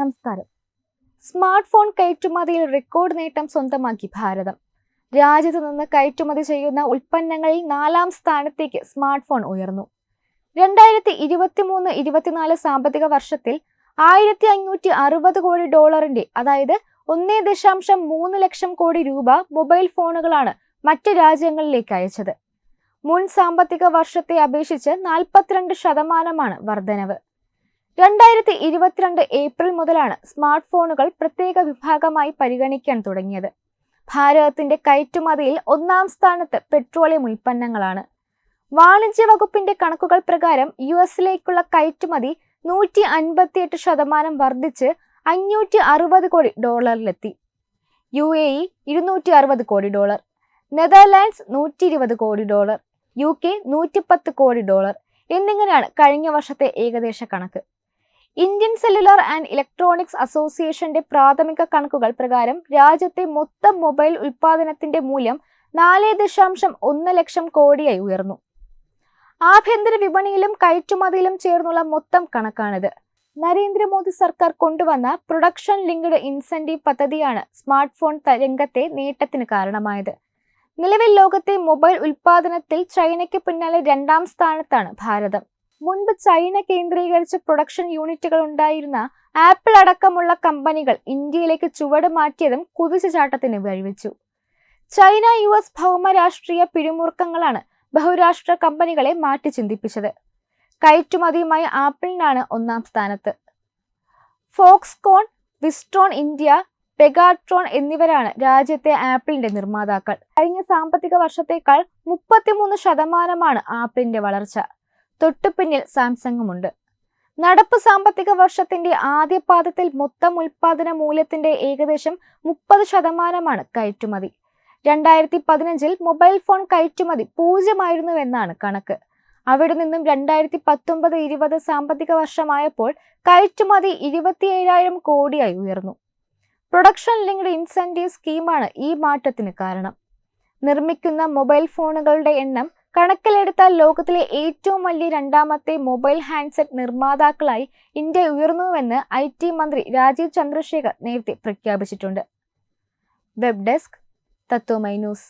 നമസ്കാരം. Smart phone കയറ്റുമതിയിൽ record നേട്ടം സ്വന്തമാക്കി ഭാരതം. രാജ്യത്ത് നിന്ന് കയറ്റുമതി ചെയ്യുന്ന ഉൽപ്പന്നങ്ങളിൽ നാലാം സ്ഥാനത്തേക്ക് സ്മാർട്ട് ഫോൺ ഉയർന്നു. രണ്ടായിരത്തി ഇരുപത്തിമൂന്ന് ഇരുപത്തിനാല് സാമ്പത്തിക വർഷത്തിൽ ആയിരത്തി അഞ്ഞൂറ്റി അറുപത് കോടി ഡോളറിന്റെ അതായത് ഒന്നേ ദശാംശം മൂന്ന് ലക്ഷം കോടി രൂപ മൊബൈൽ ഫോണുകളാണ് മറ്റ് രാജ്യങ്ങളിലേക്ക് അയച്ചത്. മുൻ സാമ്പത്തിക വർഷത്തെ അപേക്ഷിച്ച് നാൽപ്പത്തിരണ്ട് ശതമാനമാണ് വർധനവ്. രണ്ടായിരത്തി ഇരുപത്തിരണ്ട് ഏപ്രിൽ മുതലാണ് സ്മാർട്ട് ഫോണുകൾ പ്രത്യേക വിഭാഗമായി പരിഗണിക്കാൻ തുടങ്ങിയത്. ഭാരതത്തിന്റെ കയറ്റുമതിയിൽ ഒന്നാം സ്ഥാനത്ത് പെട്രോളിയം ഉൽപ്പന്നങ്ങളാണ്. വാണിജ്യ വകുപ്പിന്റെ കണക്കുകൾ പ്രകാരം യു എസിലേക്കുള്ള കയറ്റുമതി നൂറ്റി അൻപത്തിയെട്ട് ശതമാനം വർദ്ധിച്ച് അഞ്ഞൂറ്റി അറുപത് കോടി ഡോളറിലെത്തി. യു എ ഇ ഇരുന്നൂറ്റി അറുപത് കോടി ഡോളർ നെതർലാൻഡ്സ് നൂറ്റി ഇരുപത് കോടി ഡോളർ യു കെ നൂറ്റിപ്പത്ത് കോടി ഡോളർ എന്നിങ്ങനെയാണ് കഴിഞ്ഞ വർഷത്തെ ഏകദേശ കണക്ക്. ഇന്ത്യൻ സെല്ലുലാർ ആൻഡ് ഇലക്ട്രോണിക്സ് അസോസിയേഷന്റെ പ്രാഥമിക കണക്കുകൾ പ്രകാരം രാജ്യത്തെ മൊത്തം മൊബൈൽ ഉൽപാദനത്തിന്റെ മൂല്യം നാല് ദശാംശം ഒന്ന് ലക്ഷം കോടിയായി ഉയർന്നു. ആഭ്യന്തര വിപണിയിലും കയറ്റുമതിയിലും ചേർന്നുള്ള മൊത്തം കണക്കാണിത്. നരേന്ദ്രമോദി സർക്കാർ കൊണ്ടുവന്ന പ്രൊഡക്ഷൻ ലിങ്ക്ഡ് ഇൻസെന്റീവ് പദ്ധതിയാണ് സ്മാർട്ട് ഫോൺ രംഗത്തെ നേട്ടത്തിന് കാരണമായത്. നിലവിൽ ലോകത്തെ മൊബൈൽ ഉൽപാദനത്തിൽ ചൈനയ്ക്ക് പിന്നാലെ രണ്ടാം സ്ഥാനത്താണ് ഭാരതം. മുൻപ് ചൈന കേന്ദ്രീകരിച്ച് പ്രൊഡക്ഷൻ യൂണിറ്റുകൾ ഉണ്ടായിരുന്ന ആപ്പിൾ അടക്കമുള്ള കമ്പനികൾ ഇന്ത്യയിലേക്ക് ചുവട് മാറ്റിയതും കുതിച്ചുചാട്ടത്തിന് വഴിവെച്ചു. ചൈന യു എസ് ഭൗമ രാഷ്ട്രീയ പിരിമുറുക്കങ്ങളാണ് ബഹുരാഷ്ട്ര കമ്പനികളെ മാറ്റി ചിന്തിപ്പിച്ചത്. കയറ്റുമതിയുമായി ആപ്പിളിനാണ് ഒന്നാം സ്ഥാനത്ത്. ഫോക്സ്കോൺ വിസ്ട്രോൺ ഇന്ത്യ പെഗാട്രോൺ എന്നിവരാണ് രാജ്യത്തെ ആപ്പിളിന്റെ നിർമ്മാതാക്കൾ. കഴിഞ്ഞ സാമ്പത്തിക വർഷത്തേക്കാൾ മുപ്പത്തിമൂന്ന് ശതമാനമാണ് ആപ്പിളിന്റെ വളർച്ച. തൊട്ടുപിന്നിൽ സാംസങ്ങുമുണ്ട്. നടപ്പ് സാമ്പത്തിക വർഷത്തിന്റെ ആദ്യ പാദത്തിൽ മൊത്തം ഉൽപാദന മൂല്യത്തിന്റെ ഏകദേശം മുപ്പത് ശതമാനമാണ് കയറ്റുമതി. രണ്ടായിരത്തി പതിനഞ്ചിൽ മൊബൈൽ ഫോൺ കയറ്റുമതി പൂജ്യമായിരുന്നുവെന്നാണ് കണക്ക്. അവിടെ നിന്നും രണ്ടായിരത്തി പത്തൊമ്പത് ഇരുപത് സാമ്പത്തിക വർഷമായപ്പോൾ കയറ്റുമതി ഇരുപത്തിയേഴായിരം കോടിയായി ഉയർന്നു. പ്രൊഡക്ഷൻ ലിങ്ക്ഡ് ഇൻസെന്റീവ് സ്കീമാണ് ഈ മാറ്റത്തിന് കാരണം. നിർമ്മിക്കുന്ന മൊബൈൽ ഫോണുകളുടെ എണ്ണം കണക്കിലെടുത്താൽ ലോകത്തിലെ ഏറ്റവും വലിയ രണ്ടാമത്തെ മൊബൈൽ ഹാൻഡ്സെറ്റ് നിർമ്മാതാക്കളായി ഇന്ത്യ ഉയർന്നുവെന്ന് ഐ ടി മന്ത്രി രാജീവ് ചന്ദ്രശേഖർ നേരത്തെ പ്രഖ്യാപിച്ചിട്ടുണ്ട്. Web desk Tatwamayi news.